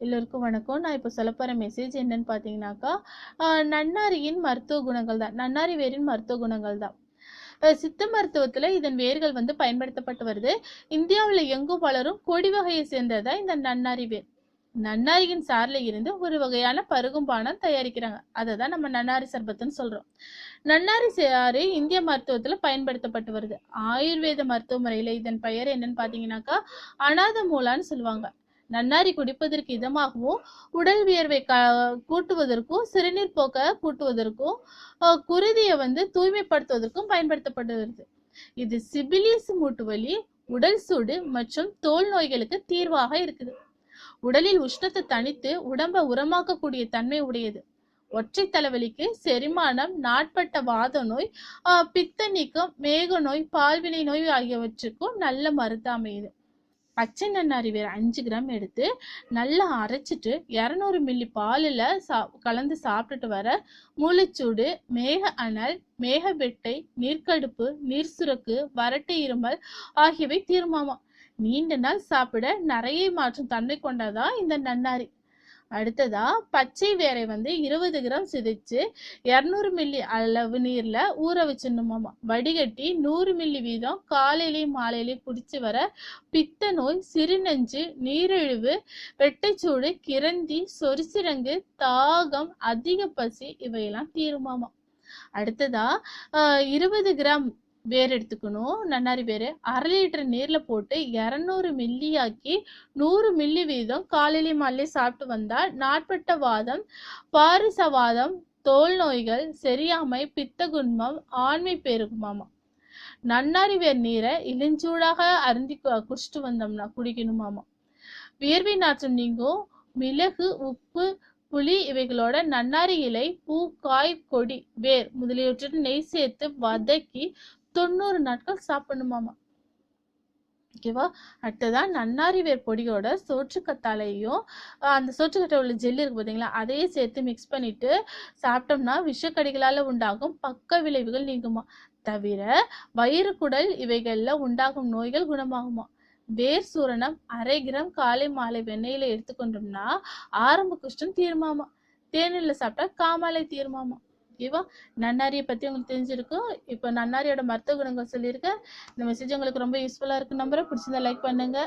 எல்லோருக்கும் வணக்கம். நான் இப்போ சொல்ல போகிற மெசேஜ் என்னன்னு பார்த்தீங்கன்னாக்கா நன்னாரியின் மருத்துவ குணங்கள் தான். நன்னாரி வேரின் மருத்துவ குணங்கள் தான். சித்த மருத்துவத்தில் இதன் வேர்கள் வந்து பயன்படுத்தப்பட்டு வருது. இந்தியாவில் எங்கும் வளரும் கொடி வகையை சேர்ந்ததா இந்த நன்னாரி வேர். நன்னாரியின் சாரில் இருந்து ஒரு வகையான பருகும் பானம் தயாரிக்கிறாங்க. அதை தான் நம்ம நன்னாரி சர்பத்துன்னு சொல்கிறோம் நன்னாரி சாறு இந்திய மருத்துவத்தில் பயன்படுத்தப்பட்டு வருது. ஆயுர்வேத மருத்துவ முறையில் இதன் பெயர் என்னன்னு பார்த்தீங்கன்னாக்கா அனாத மூலான்னு சொல்லுவாங்க. நன்னாரி குடிப்பதற்கு இதமாகவும் உடல் வியர்வை கூட்டுவதற்கும் சிறுநீர் போக்க கூட்டுவதற்கும் குருதியை வந்து தூய்மைப்படுத்துவதற்கும் பயன்படுத்தப்படுகிறது. இது சிபிலிஸ் மூட்டு வலி உடல் சூடு மற்றும் தோல் நோய்களுக்கு தீர்வாக இருக்குது. உடலில் உஷ்ணத்தை தணித்து உடம்பை உரமாக்கக்கூடிய தன்மை உடையது. ஒற்றை தலைவலிக்கு செரிமானம் நாட்பட்ட வாத நோய் பித்த நீக்கம் மேக நோய் பால்வினை நோய் ஆகியவற்றுக்கும் நல்ல மருத்து அமையுது. பச்சை நன்னாரி வேர் அஞ்சு கிராம் எடுத்து நல்லா அரைச்சிட்டு இரநூறு மில்லி பாலில் சா கலந்து சாப்பிட்டுட்டு வர மூளைச்சூடு மேக அனல் மேக வெட்டை நீர்க்கடுப்பு நீர் சுரக்கு வறட்டு இருமல் ஆகியவை தீர்மாமா. நீண்ட நாள் சாப்பிட நிறைய மாற்றும் தன்மை கொண்டதா இந்த நன்னாரி. அடுத்ததா பச்சை வேரை வந்து இருபது கிராம் சிதைச்சு இரநூறு மில்லி அளவு நீர்ல ஊற வச்சிடணுமாமா வடிகட்டி நூறு மில்லி வீதம் காலையிலையும் மாலையிலையும் குடிச்சு வர பித்த நோய் சிறுநெஞ்சு நீரிழிவு வெட்டைச்சூடு கிரந்தி சொரிசிரங்கு தாகம் அதிக பசி இவையெல்லாம் தீருமாமா. அடுத்ததா இருபது கிராம் வேர் எடுத்துக்கணும். நன்னாரி வேர். அரை லிட்டர் நீர்ல போட்டு இரநூறு மில்லி ஆக்கி நூறு மில்லி வீதம் காலையிலையும் மாலையிலையும் சாப்பிட்டு வந்தால் நாட்பட்ட வாதம் பாரிசவாதம் தோல் நோய்கள் செரியாமை பித்தகுன்மம் ஆண்மை பெருகுமாமா நன்னாரி வேர் நீரை இளஞ்சூடாக அருந்தி குடிச்சிட்டு வந்தோம்னா குடிக்கணுமாமா வியர்வை நாற்றம் நீங்கும். மிளகு உப்பு புளி இவைகளோட நன்னாரி இலை பூ காய் கொடி வேர் முதலியவற்றுடன் நெய் சேர்த்து வதக்கி தொண்ணூறு நாட்கள் சாப்பிடணுமாமா. ஓகேவா? அடுத்ததா நன்னாரி வேர் பொடியோட சோற்றுக்கத்தாலையும் அந்த சோற்றுக்கட்டை உள்ள ஜெல்லி இருக்கு பார்த்தீங்களா அதையும் சேர்த்து மிக்ஸ் பண்ணிட்டு சாப்பிட்டோம்னா விஷக்கடிகளால் உண்டாகும் பக்க விளைவுகள் நீங்குமா. தவிர வயிறு குடல் இவைகள்ல உண்டாகும் நோய்கள் குணமாகுமா. வேர் சூரணம் அரை கிராம் காலை மாலை வெண்ணெயில எடுத்துக்கொண்டோம்னா ஆரம்ப குஷ்டம் தீருமாமா. தேனில் சாப்பிட்டா காமாலை தீருமாமா. ஓகேவா நன்னாரியை பத்தி உங்களுக்கு தெரிஞ்சிருக்கும். இப்போ நன்னாரியோட மருத்துவ குணங்கள் சொல்லியிருக்கேன் இந்த மெசேஜ் உங்களுக்கு ரொம்ப யூஸ்ஃபுல்லா இருக்கு. நம்புறேன். பிடிச்சிருந்தா லைக் பண்ணுங்க.